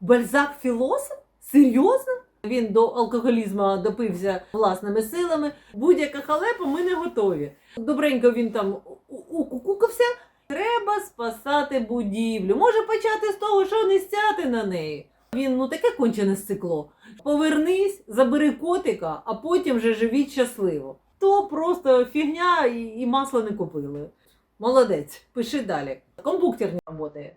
Бальзак філософ? Серйозно? Він до алкоголізму допився власними силами. Будь-яка халепа, ми не готові. Добренько він там укукукався. Треба спасати будівлю. Може почати з того, що не стяти на неї. Він ну таке кончене стекло. Повернись, забери котика, а потім вже живіть щасливо. То просто фігня і масло не купили. Молодець, пиши далі. Компуктер не працює.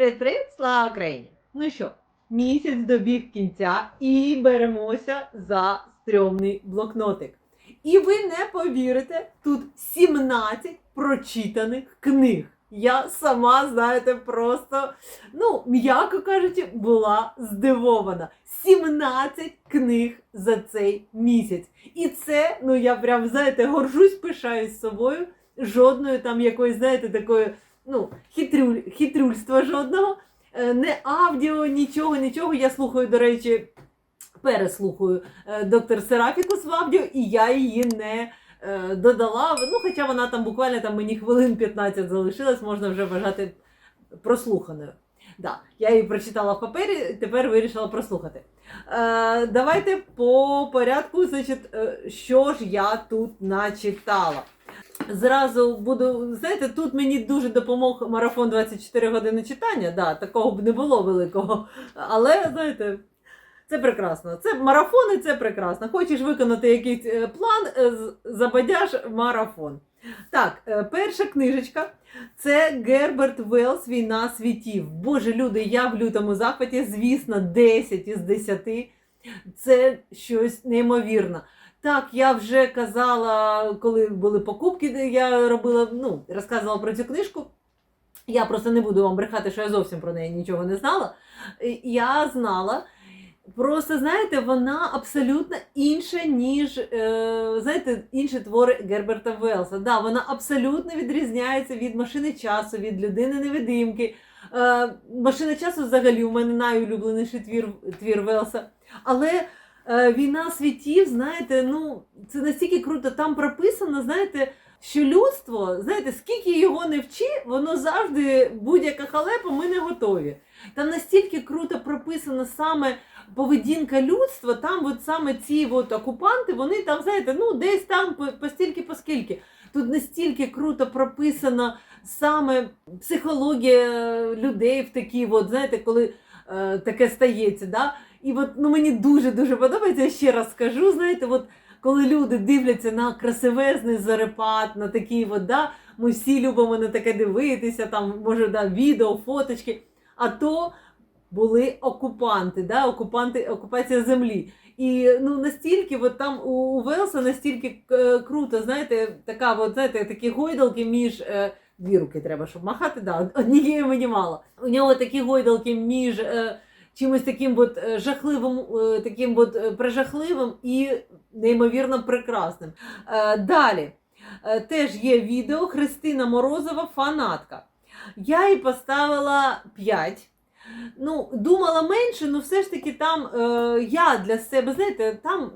Привіт-привіт, слава Україні! Ну що, місяць добіг кінця і беремося за стрьомний блокнотик. І ви не повірите, тут 17 прочитаних книг. Я сама, знаєте, просто, ну, м'яко кажучи, була здивована. 17 книг за цей місяць. І це, ну я прям, знаєте, горжусь, пишаюсь собою. Жодної там якоїсь, знаєте, такої, ну, хитрюль, хитрюльства жодного. Е, Не аудіо, нічого, нічого. Я слухаю, до речі, переслухаю е, доктор Серафікус в аудіо, і я її не е, додала. Ну, хоча вона там буквально там мені хвилин 15 залишилась, можна вже вважати прослуханою. Да, я її прочитала в папері, тепер вирішила прослухати. Е, давайте по порядку, значить, що ж я тут начитала. Зразу буду, знаєте, тут мені дуже допомог марафон 24 години читання. Да, такого б не було великого. Але, знаєте, це прекрасно. Це марафони, це прекрасно. Хочеш виконати якийсь е, план, е, забадяж марафон. Так, е, перша книжечка це Герберт Велс Війна світів. Боже, люди, я в лютому захваті, звісно, 10 із 10. Це щось неймовірне. Так, я вже казала, коли були покупки, я робила, ну, розказувала про цю книжку. Я просто не буду вам брехати, що я зовсім про неї нічого не знала. Я знала. Просто знаєте, вона абсолютно інша, ніж е, знаєте, інші твори Герберта Велса. Да, вона абсолютно відрізняється від машини часу, від людини невидимки. Е, машина часу взагалі у мене найулюбленіший твір, твір Велса. Але війна світів, знаєте, ну це настільки круто. Там прописано, знаєте, що людство, знаєте, скільки його не вчи, воно завжди будь-яка халепа, ми не готові. Там настільки круто прописана саме поведінка людства, там от саме ці от окупанти, вони там, знаєте, ну десь там по, постільки, поскільки. Тут настільки круто прописана саме психологія людей в такі, от, знаєте, коли е, таке стається. Да? І от ну, мені дуже-дуже подобається, я ще раз скажу, знаєте, от коли люди дивляться на красивезний зарепат, на такі от, да, ми всі любимо на таке дивитися, там, може, да, відео, фоточки. А то були окупанти, да, окупанти, окупація землі. І ну настільки, от там у, у Велса настільки е, круто, знаєте, така, от, знаєте, такі гойдалки між. Е, дві руки треба, щоб махати, да, однієї мені мало. У нього такі гойдалки між е, чимось таким от, е, жахливим, е, таким от, е, прижахливим і неймовірно прекрасним. Далі теж є відео Христина Морозова, фанатка. Я їй поставила 5. Ну, думала менше, але все ж таки там е, я для себе, знаєте, там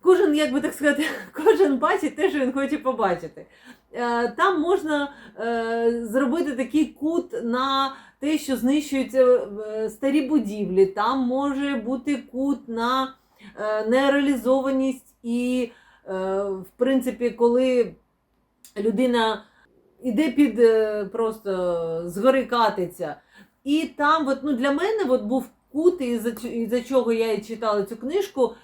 кожен, як би так сказати, кожен бачить те, що він хоче побачити. Е, там можна е, зробити такий кут на те, що знищуються е, старі будівлі, там може бути кут на нереалізованість і, в принципі, коли людина іде під просто згори катиться. І там, от, ну, для мене от, був кут, і за, чого я читала цю книжку,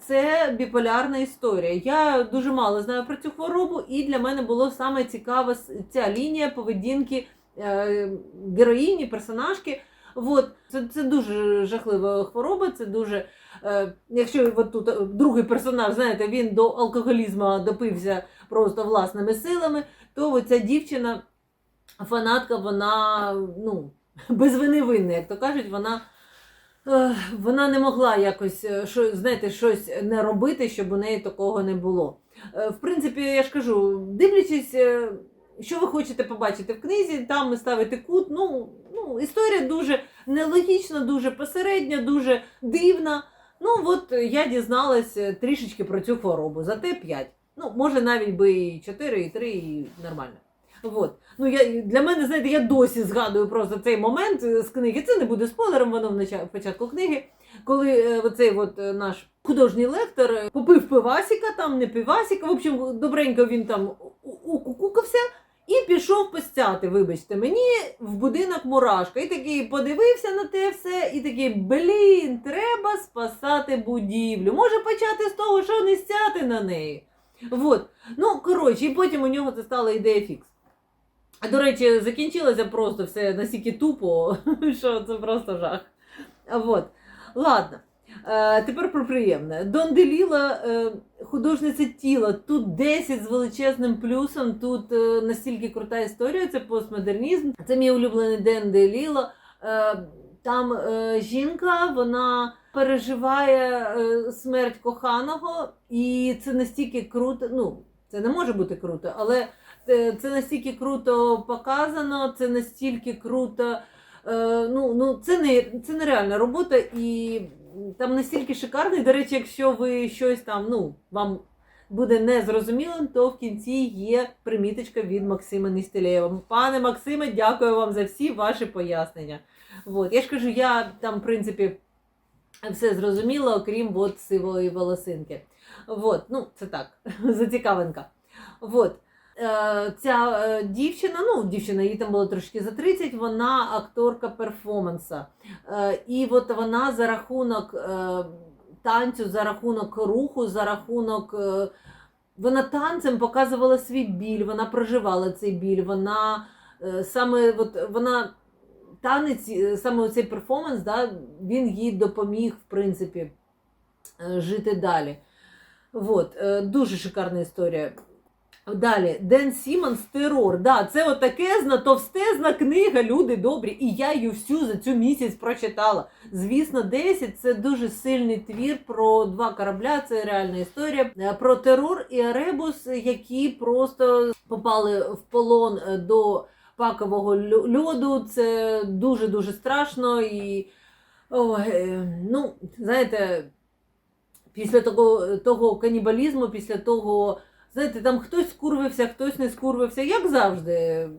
це біполярна історія. Я дуже мало знаю про цю хворобу, і для мене було саме цікава ця лінія поведінки е, героїні, персонажки. От, це, це дуже жахлива хвороба, це дуже. Е, якщо от тут е, другий персонаж, знаєте, він до алкоголізму допився просто власними силами, то ця дівчина, фанатка, вона ну, без вини винна, як то кажуть, вона, е, вона не могла якось е, знаєте, щось не робити, щоб у неї такого не було. Е, В принципі, я ж кажу, дивлячись, е, що ви хочете побачити в книзі, там ви ставите кут. Ну, ну, історія дуже нелогічна, дуже посередня, дуже дивна. Ну, от е, я дізналась е, трішечки про цю хворобу, зате 5. Ну, може, навіть би і 4, і 3, і нормально. От. Ну, я, для мене, знаєте, я досі згадую просто цей момент е, з книги. Це не буде спойлером, воно в початку книги. Коли е, оцей от, е, наш художній лектор е, попив пивасіка, там не пивасіка, в общем, добренько він там укукався і пішов постяти, вибачте мені, в будинок мурашка. І такий подивився на те все, і такий, блін, треба спасати будівлю. Може почати з того, що не стяти на неї. Вот. Ну, коротше, і потім у нього це стала ідея фікс. До речі, закінчилося просто все настільки тупо, що це просто жах. А Вот. Ладно. Е, тепер про приємне. Дон Деліла, е, художниця тіла. Тут 10 з величезним плюсом. Тут е, настільки крута історія, це постмодернізм. Це мій улюблений Ден Деліла. Там жінка, вона переживає смерть коханого, і це настільки круто. Ну, це не може бути круто, але це, це настільки круто показано, це настільки круто. Е, ну, ну, це, не, це нереальна робота, і там настільки шикарно. І, До речі, якщо ви щось там, ну, вам буде незрозумілим, то в кінці є приміточка від Максима Нестелєва. Пане Максиме, дякую вам за всі ваші пояснення. От. Я ж кажу, я там, в принципі, все зрозуміла, окрім от сивої волосинки. От. Ну, це так, зацікавинка. От. Е, Ця е, дівчина, ну, дівчина, їй там було трошки за 30, вона акторка перформанса. Е, І от вона за рахунок танцю, за рахунок руху, за рахунок. Вона танцем показувала свій біль, вона проживала цей біль, вона саме от, вона танець, саме цей перформанс, да, він їй допоміг, в принципі, жити далі. Вот, е, дуже шикарна історія. Далі, Ден Сімонс терор. Да, це отакезна, товстезна книга, люди добрі. І я її всю за цю місяць прочитала. Звісно, 10 це дуже сильний твір про два корабля. Це реальна історія. Е, Про терор і Аребус, які просто попали в полон е, до пакового льо- льоду. Це дуже дуже страшно. І ой, е, ну, знаєте, після того, того канібалізму, після того. Знаєте, там хтось скурвився, хтось не скурвився, як завжди.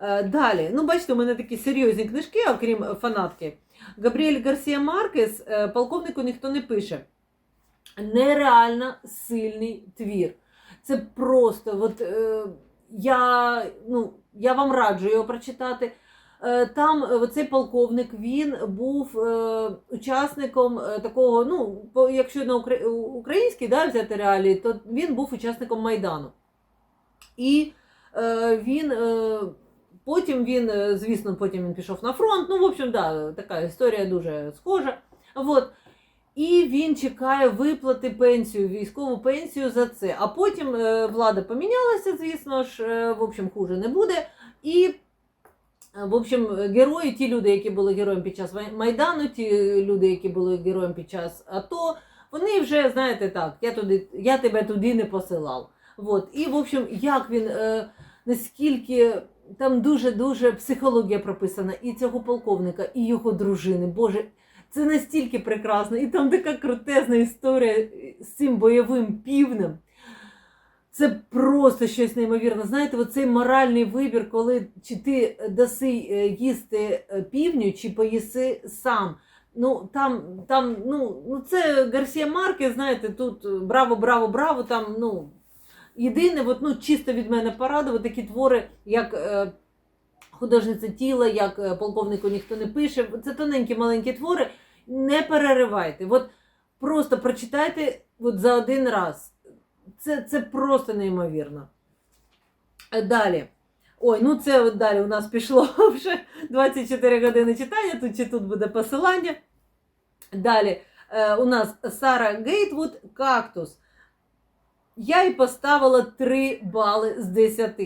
Е, Далі, ну бачите, у мене такі серйозні книжки, окрім фанатки. Габріель Гарсія Маркес, е, полковнику ніхто не пише. Нереально сильний твір. Це просто, от, е, я, ну, я вам раджу його прочитати. Е, Там е, цей полковник він був е, учасником такого, ну, якщо на укра- український да, взяти реалії, то він був учасником Майдану. І він потім він, звісно, потім він пішов на фронт. Ну, в общем, да, така історія дуже схожа. Вот. І він чекає виплати пенсію, військову пенсію за це. А потім влада помінялася, звісно ж, в общем, хуже не буде. І В общем, герої, ті люди, які були героєм під час Майдану, ті люди, які були героєм під час АТО, вони вже, знаєте, так, я, туди, я тебе туди не посилав. Вот. І, в общем, як він, е, наскільки там дуже-дуже психологія прописана і цього полковника, і його дружини. Боже, це настільки прекрасно. І там така крутезна історія з цим бойовим півнем. Це просто щось неймовірне. Знаєте, оцей моральний вибір, коли чи ти даси е, їсти е, півню, чи поїси сам. Ну там, там, ну, ну це Гарсія Маркес, знаєте, тут е, браво, браво, браво. Там, ну, єдине, от, ну, чисто від мене порада, такі твори, як е, художниця тіла, як е, полковнику ніхто не пише. Це тоненькі маленькі твори. Не переривайте. От просто прочитайте от за один раз. Це, це просто неймовірно. Е, Далі. Ой, ну це далі у нас пішло вже 24 години читання, тут чи тут буде посилання. Далі е, у нас Сара Гейтвуд Кактус. Я їй поставила 3 бали з 10.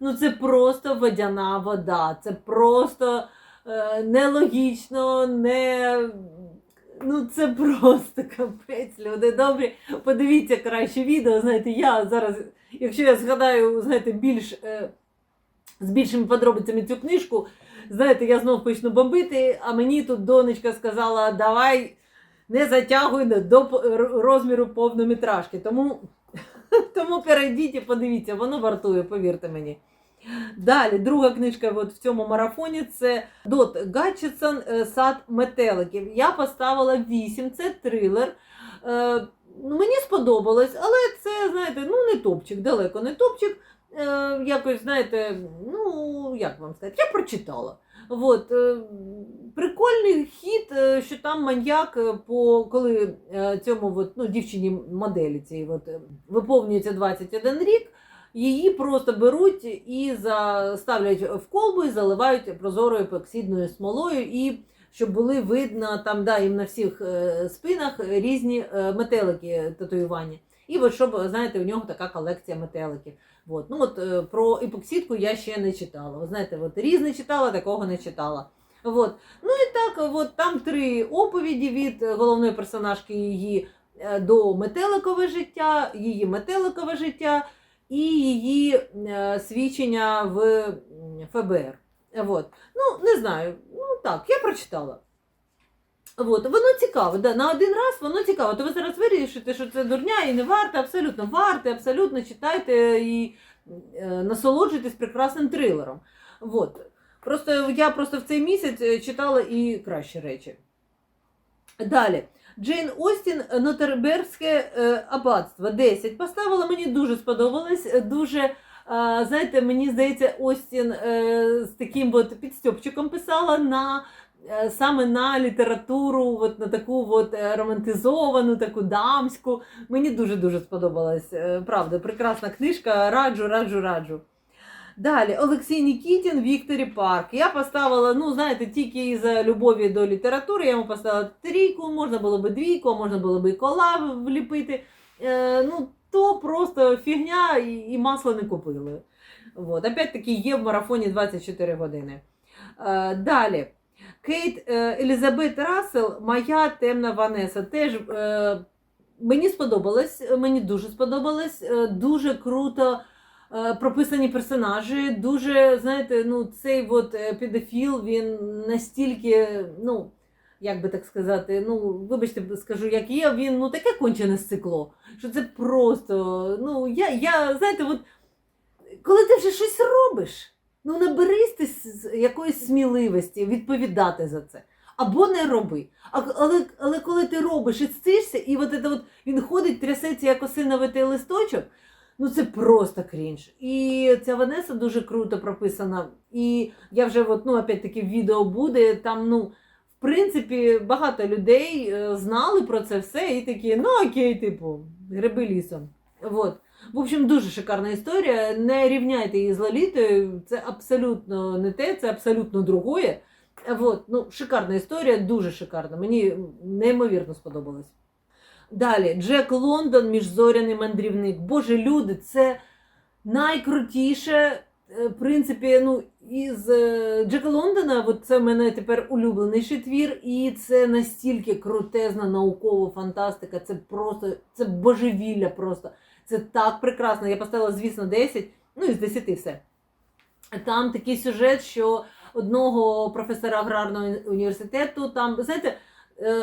Ну, це просто водяна вода. Це просто е, нелогічно, не. Ну, це просто капець, люди добрі. Подивіться краще відео. Знаєте, я зараз, якщо я згадаю, знаєте, більш е, з більшими подробицями цю книжку, знаєте, я знов почну бомбити, а мені тут донечка сказала, давай не затягує до розміру повнометражки. Тому, тому перейдіть і подивіться, воно вартує, повірте мені. Далі, друга книжка от в цьому марафоні це Дот Гатчетсон е, Сад метеликів. Я поставила 8, це трилер. Е, ну, мені сподобалось, але це, знаєте, ну не топчик, далеко не топчик. Е, якось, знаєте, ну, як вам сказати, я прочитала. От, прикольний хід, що там маньяк, по, коли цьому от, ну, дівчині моделі цій от, виповнюється 21 рік, її просто беруть і за, ставлять в колбу і заливають прозорою епоксидною смолою, і щоб були видно там, да, їм на всіх е, спинах різні е, метелики татуювання. І от щоб, знаєте, у нього така колекція метеликів. От. Ну, от, е, про епоксидку я ще не читала. Ви знаєте, от, різне читала, такого не читала. От. Ну і так, от, там три оповіді від головної персонажки її до метеликове життя, її метеликове життя і її е, свідчення в ФБР. От. Ну, не знаю. Ну так, я прочитала. От, воно цікаве, да, на один раз воно цікаве. То ви зараз вирішите, що це дурня і не варте, абсолютно варте, абсолютно читайте і е, насолоджуйтесь прекрасним трилером. От. Просто я просто в цей місяць е, читала і кращі речі. Далі. Джейн Остін Нотерберське е, аббатство 10 поставила, мені дуже сподобалось. е, Дуже, е, знаєте, мені здається, Остін з таким от підстьопчиком писала на саме на літературу, от на таку от романтизовану, таку дамську. Мені дуже-дуже сподобалась. Правда, прекрасна книжка. Раджу, раджу, раджу. Далі Олексій Нікітін, Вікторі Парк. Я поставила, ну знаєте, тільки із-за любові до літератури. Я йому поставила трійку, можна було би двійку, можна було би і кола вліпити. Е, ну, то просто фігня і, і масло не купили. От. Опять-таки є в марафоні 24 години. Е, далі. Кейт е, Елізабет Рассел, моя темна Ванеса. Теж е, мені сподобалось, мені дуже сподобалось. Е, дуже круто е, прописані персонажі. Дуже, знаєте, ну, цей от е, педофіл, він настільки, ну, як би так сказати, ну, вибачте, скажу, як є, він ну, таке кончене сцикло, що це просто, ну, я, я знаєте, от, коли ти вже щось робиш, ну наберись ти з якоїсь сміливості відповідати за це. Або не роби. А, але, але коли ти робиш і стишся, і от, це от він ходить, трясеться як осиновитий листочок, ну це просто крінж. І ця Ванеса дуже круто прописана. І я вже, от, ну, опять-таки, відео буде, там, ну, в принципі, багато людей е, знали про це все і такі, ну окей, типу, гриби лісом. Вот. В общем, дуже шикарна історія. Не рівняйте її з Лолітою. Це абсолютно не те, це абсолютно другое. Вот. Ну, шикарна історія, дуже шикарна. Мені неймовірно сподобалось. Далі, Джек Лондон, міжзоряний мандрівник. Боже, люди, це найкрутіше. е, В принципі, ну, із е, Джека Лондона, от це в мене тепер улюбленіший твір, і це настільки крутезна наукова фантастика. Це просто це божевілля просто. Це так прекрасно. Я поставила, звісно, 10, ну із 10 все. Там такий сюжет, що одного професора аграрного університету, там, знаєте,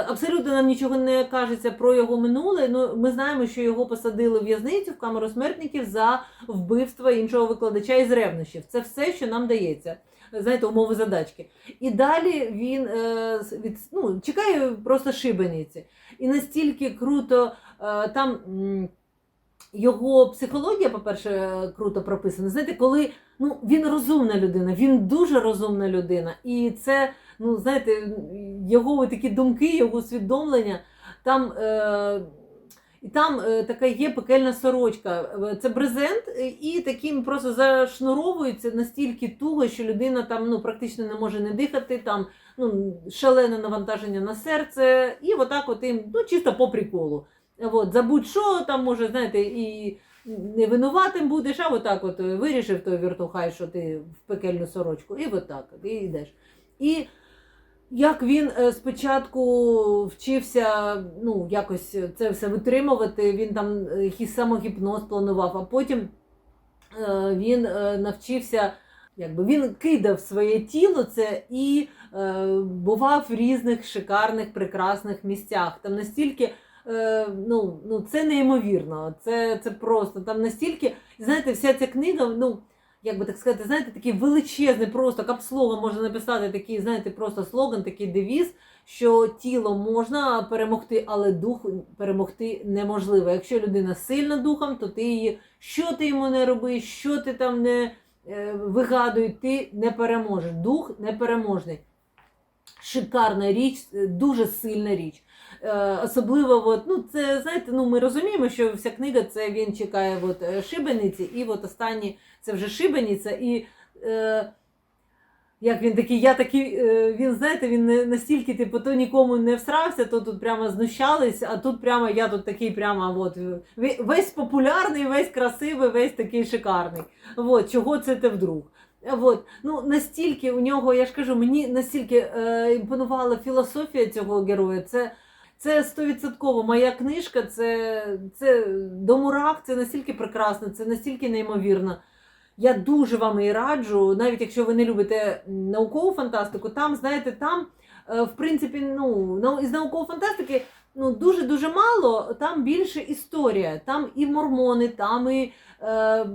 абсолютно нам нічого не кажеться про його минуле. Ну, ми знаємо, що його посадили в в'язницю в камеру смертників за вбивство іншого викладача із ревнощів. Це все, що нам дається. Знаєте, умови задачки. І далі він е, від, ну, чекає просто шибениці. І настільки круто е, там. його психологія, по-перше, круто прописана. Знаєте, коли ну, він розумна людина, він дуже розумна людина. І це, ну, знаєте, його такі думки, його усвідомлення, там, е, і там е, така є пекельна сорочка. Е, Це брезент, е, і таким просто зашнуровується настільки туго, що людина там ну, практично не може не дихати, там ну, шалене навантаження на серце, і отак от їм, ну, чисто по приколу. От, забудь що, там може, знаєте, і не винуватим будеш, а отак от вирішив той віртухай, що ти в пекельну сорочку, і отак от, і йдеш. І як він е, спочатку вчився ну, якось це все витримувати, він там е, самогіпноз планував, а потім е, він навчився якби він кидав своє тіло це і бував в різних шикарних, прекрасних місцях. Там настільки. Ну, ну, це неймовірно. Це, це просто там настільки, знаєте, вся ця книга, ну, як би так сказати, знаєте, такий величезний, просто капслогом можна написати такий, знаєте, просто слоган, такий девіз, що тіло можна перемогти, але дух перемогти неможливо. Якщо людина сильна духом, то ти її, що ти йому не роби, що ти там не е, вигадуй, ти не переможеш. Дух непереможний. Шикарна річ, е, дуже сильна річ. Е, особливо, от, ну, це, знаєте, ну, ми розуміємо, що вся книга це він чекає от, е, шибениці, і от останні це вже шибениця. І е, як він такий, я такий, е, він, знаєте, він не настільки, типу, то нікому не всрався, то тут прямо знущались, а тут прямо я тут такий прямо от, весь популярний, весь красивий, весь такий шикарний. От, чого це ти вдруг? От, ну настільки у нього, я ж кажу, мені настільки е, імпонувала філософія цього героя. Це це стовідсотково моя книжка, це, це до мурах, це настільки прекрасно, це настільки неймовірно. Я дуже вам її раджу, навіть якщо ви не любите наукову фантастику, там, знаєте, там, е, в принципі, ну, із наукової фантастики ну, дуже-дуже мало, там більше історія. Там і мормони, там і е,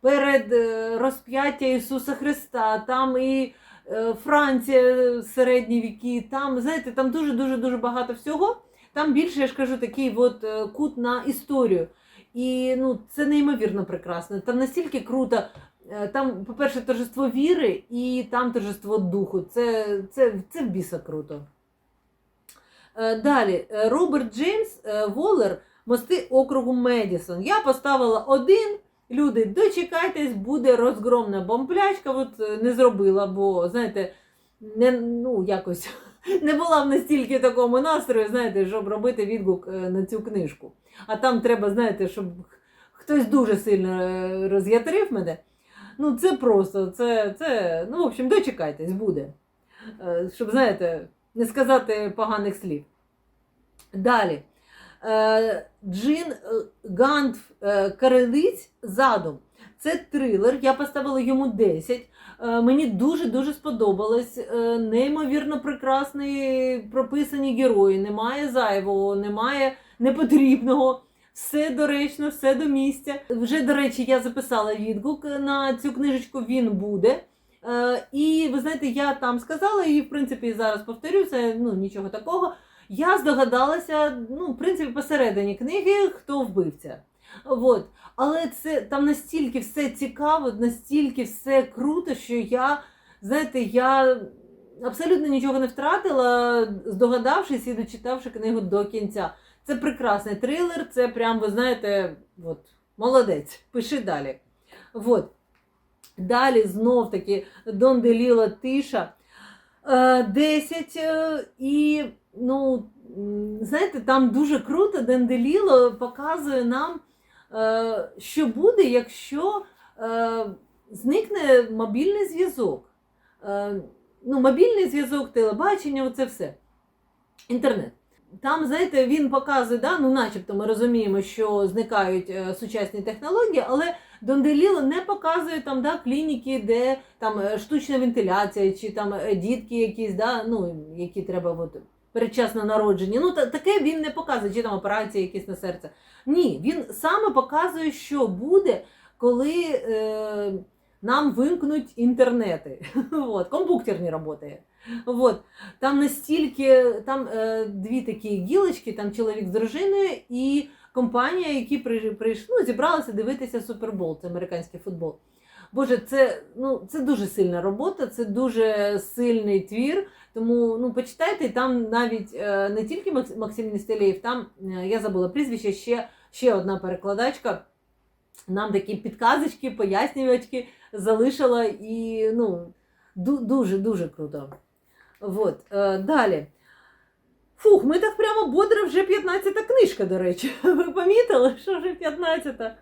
перед е, розп'яття Ісуса Христа, там і Франція середні віки, там, знаєте, там дуже-дуже дуже багато всього. Там більше, я ж кажу, такий от е, кут на історію. І ну, це неймовірно прекрасно. Там настільки круто. Е, Там, по-перше, торжество віри і там торжество духу. Це, це, це біса круто. Е, Далі, е, Роберт Джеймс е, Воллер, мости округу Медісон. Я поставила один. Люди, дочекайтесь, буде розгромна бомблячка. От е, не зробила, бо, знаєте, не, ну, якось не була в настільки такому настрою, знаєте, щоб робити відгук е, на цю книжку. А там треба, знаєте, щоб хтось дуже сильно е, роз'ятрив мене. Ну, це просто, це, це, ну, в общем, дочекайтесь, буде. Щоб, знаєте, не сказати поганих слів. Далі. Е, Джин е, Гантф е, Карелиць задум. Це трилер. Я поставила йому 10. Е, Мені дуже-дуже сподобалось. Неймовірно прекрасні прописані герої. Немає зайвого, немає непотрібного. Все доречно, все до місця. Вже, до речі, я записала відгук на цю книжечку, він буде. І ви знаєте, я там сказала, і в принципі зараз повторю, ну, нічого такого. Я здогадалася, ну, в принципі, посередині книги, хто вбивця. От. Але це там настільки все цікаво, настільки все круто, що я, знаєте, я абсолютно нічого не втратила, здогадавшись і дочитавши книгу до кінця. Це прекрасний трилер, це прям, ви знаєте, от, молодець, пиши далі. От. Далі знов таки Дон Деліла Тиша. Е, 10 е, і ну, знаєте, там дуже круто Денделіло показує нам, е, що буде, якщо е, зникне мобільний зв'язок. Е, ну, мобільний зв'язок, телебачення, оце все. Інтернет. Там, знаєте, він показує, да, ну, начебто ми розуміємо, що зникають е, сучасні технології, але Донделіло не показує там да, клініки, де там штучна вентиляція, чи там дітки якісь, да, ну, які треба от, передчасно народжені. Ну, та, таке він не показує, чи там операції якісь на серце. Ні, він саме показує, що буде, коли е, нам вимкнуть інтернети. От, комп'ютерні роботи. От. Там настільки, там е, дві такі гілочки, там чоловік з дружиною і компанія, які при- прийшли, ну, зібралися дивитися Супербол, це американський футбол. Боже, це, ну, це дуже сильна робота, це дуже сильний твір. Тому ну, почитайте, там навіть е, не тільки Максим Нестелєєв, там е, я забула прізвище, ще, ще одна перекладачка. Нам такі підказочки, пояснювачки залишила і ну, дуже дуже круто. Вот. Е, далі. Фух, ми так прямо бодро вже 15-та книжка, до речі. Ви помітили, що вже 15-та?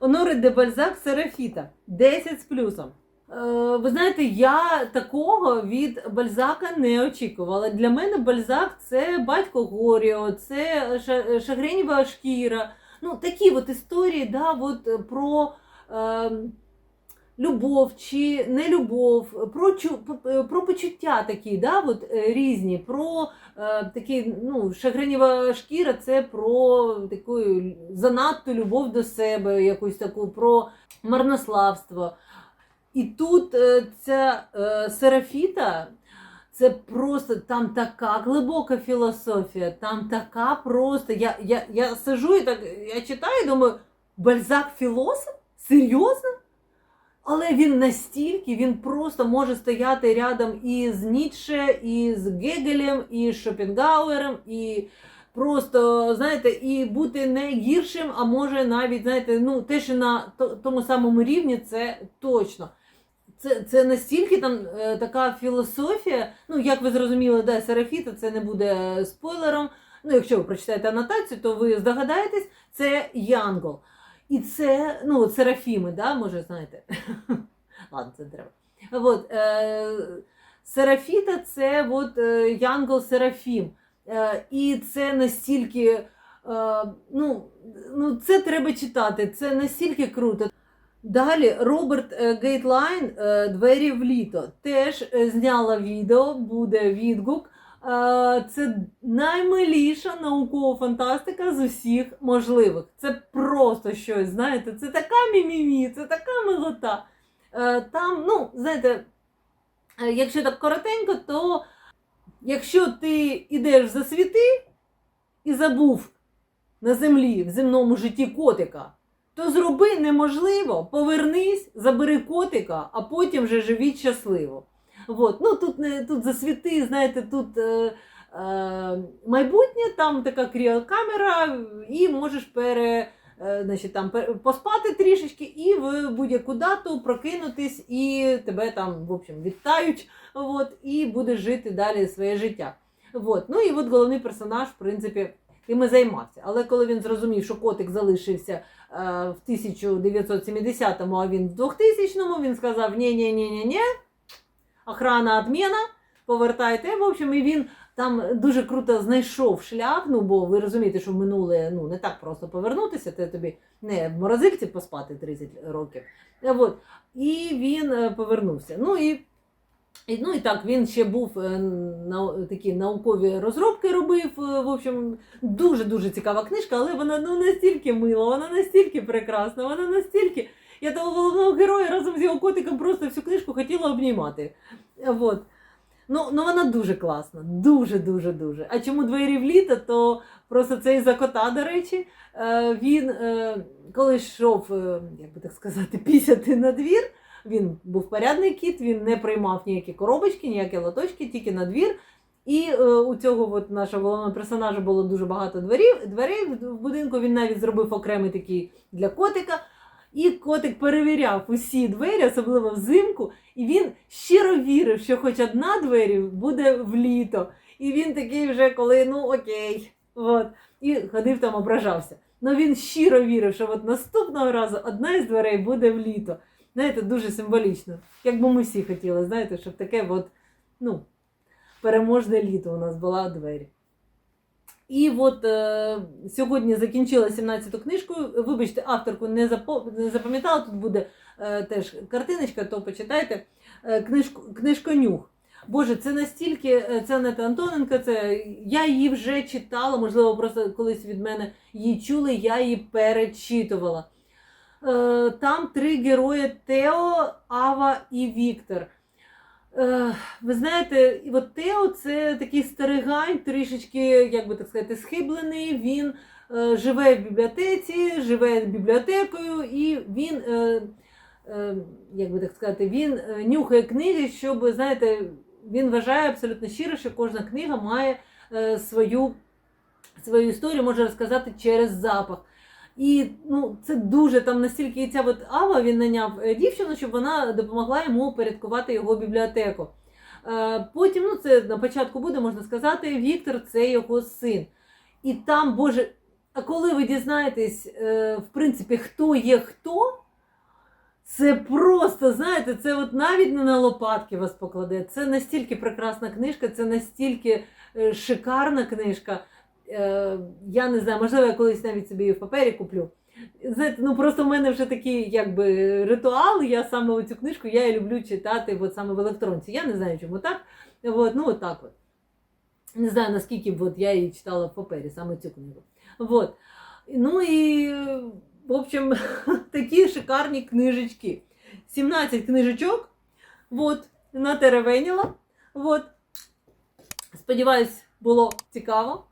Оноре де Бальзак Серафіта. 10 з плюсом. Е, ви знаєте, я такого від Бальзака не очікувала. Для мене Бальзак це батько Горіо, це Ша- Шагренєва шкіра. Ну, такі от історії, да, от, про. Е, любов чи не любов, про, про почуття такі, да, от, е, різні, про е, такі, ну, шагреніва шкіра це про таку занадто любов до себе, якусь таку, про марнославство. І тут е, ця е, серафіта. Це просто там така глибока філософія, там така просто. Я я, я сижу і так я читаю думаю, Бальзак філософ? Серйозно? Але він настільки, він просто може стояти рядом і з Ніцше, і з Гегелем, і з Шопенгауером, і просто, знаєте, і бути не гіршим, а може навіть, знаєте, ну, те, що на тому самому рівні, це точно. Це, це настільки там е, така філософія. Ну, як ви зрозуміли, да, Серафіта, це не буде спойлером. Ну, якщо ви прочитаєте анотацію, то ви здогадаєтесь, це Янгол. І це, ну, Серафіми, да, може, знаєте. Ладно, це треба. От, е, Серафіта це от, е, Янгол Серафім. Е, і це настільки. Е, ну, ну, це треба читати, це настільки круто. Далі Роберт е, Гейтлайн е, Двері в літо теж е, зняла відео, буде відгук. Це наймиліша наукова фантастика з усіх можливих. Це просто щось, знаєте, це така мімімі, це така милота. Там, ну, знаєте, якщо так коротенько, то якщо ти йдеш за світи і забув на землі в земному житті котика, то зроби неможливо, повернись, забери котика, а потім вже живіть щасливо. От. Ну, тут, тут засвіти, знаєте, тут е, е, майбутнє, там така кріокамера, і можеш пере, е, значить, там, поспати трішечки і в будь-яку дату прокинутись, і тебе там, в общем, вітають, от, і будеш жити далі своє життя. От. Ну і от головний персонаж, в принципі, тим і займався. Але коли він зрозумів, що котик залишився е, в 1970-му, а він в 2000-му, він сказав: ні ні ні ні ні охрана відміна, повертайте. В общем, і він там дуже круто знайшов шлях. Ну, бо ви розумієте, що в минуле ну, не так просто повернутися, це тобі не в морозильці поспати 30 років. От. І він е, повернувся. Ну і і, ну і так, він ще був е, на такі наукові розробки робив. е, В общем, дуже-дуже цікава книжка, але вона ну, настільки мила, вона настільки прекрасна, вона настільки. Я того головного героя разом з його котиком просто всю книжку хотіла обнімати. Вот. Ну, ну вона дуже класна, дуже-дуже дуже. А чому двері в літо, то просто це із-за кота, до речі. Е, Він, коли йшов, як би так сказати, пісяти на двір, він був порядний кіт, він не приймав ніякі коробочки, ніякі лоточки, тільки на двір. І е, у цього от нашого головного персонажа було дуже багато дверів, дверей в будинку. Він навіть зробив окремий такий для котика. І котик перевіряв усі двері, особливо взимку, і він щиро вірив, що хоч одна двері буде в літо. І він такий вже, коли ну окей, от, і ходив там, ображався. Ну він щиро вірив, що от наступного разу одна із дверей буде в літо. Знаєте, дуже символічно. Як би ми всі хотіли, знаєте, щоб таке от, ну, переможне літо у нас була двері. І от е, сьогодні закінчила 17-ту книжку. Вибачте, авторку не, запам'ятала, тут буде е, теж картиночка, то почитайте. Е, книжку, книжконюх. Боже, це настільки, е, це Анета Антоненко, це я її вже читала, можливо, просто колись від мене її чули, я її перечитувала. Е, там три герої Тео, Ава і Віктор. Е, Ви знаєте, от Тео це такий старигань, трішечки, як би так сказати, схиблений. Він е, живе в бібліотеці, живе бібліотекою, і він, як би так сказати, він нюхає книги, щоб, знаєте, він вважає абсолютно щиро, що кожна книга має свою, свою історію, може розказати через запах. І ну, це дуже там настільки ця от Ава він наняв е, дівчину, щоб вона допомогла йому порядкувати його бібліотеку. Е, Потім, ну це на початку буде, можна сказати, Віктор це його син. І там, Боже, а коли ви дізнаєтесь, е, в принципі, хто є хто, це просто, знаєте, це от навіть не на лопатки вас покладе. Це настільки прекрасна книжка, це настільки шикарна книжка. Е, я не знаю, можливо, я колись навіть собі її в папері куплю. Знаєте, ну просто в мене вже такий якби ритуал. Я саме цю книжку я і люблю читати от саме в електронці. Я не знаю, чому так. От, ну от так от. Не знаю, наскільки от я її читала в папері, саме цю книгу. От. Ну і, в общем, такі шикарні книжечки. 17 книжечок. От, натеревеніла. От. Сподіваюсь, було цікаво.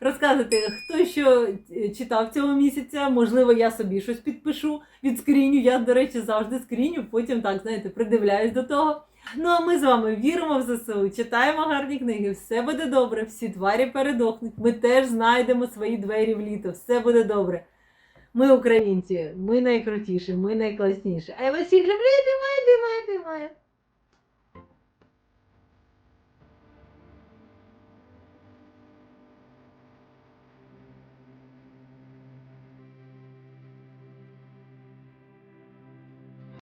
Розказуйте, хто що е, читав цього місяця. Можливо, я собі щось підпишу, відскріню. Я, до речі, завжди скріню, потім так, знаєте, придивляюсь до того. Ну а ми з вами віримо в ЗСУ, читаємо гарні книги, все буде добре, всі тварі передохнуть. Ми теж знайдемо свої двері в літо, все буде добре. Ми українці, ми найкрутіші, ми найкласніші. А я вас всіх люблю, обіймаю, обіймаю, обіймаю.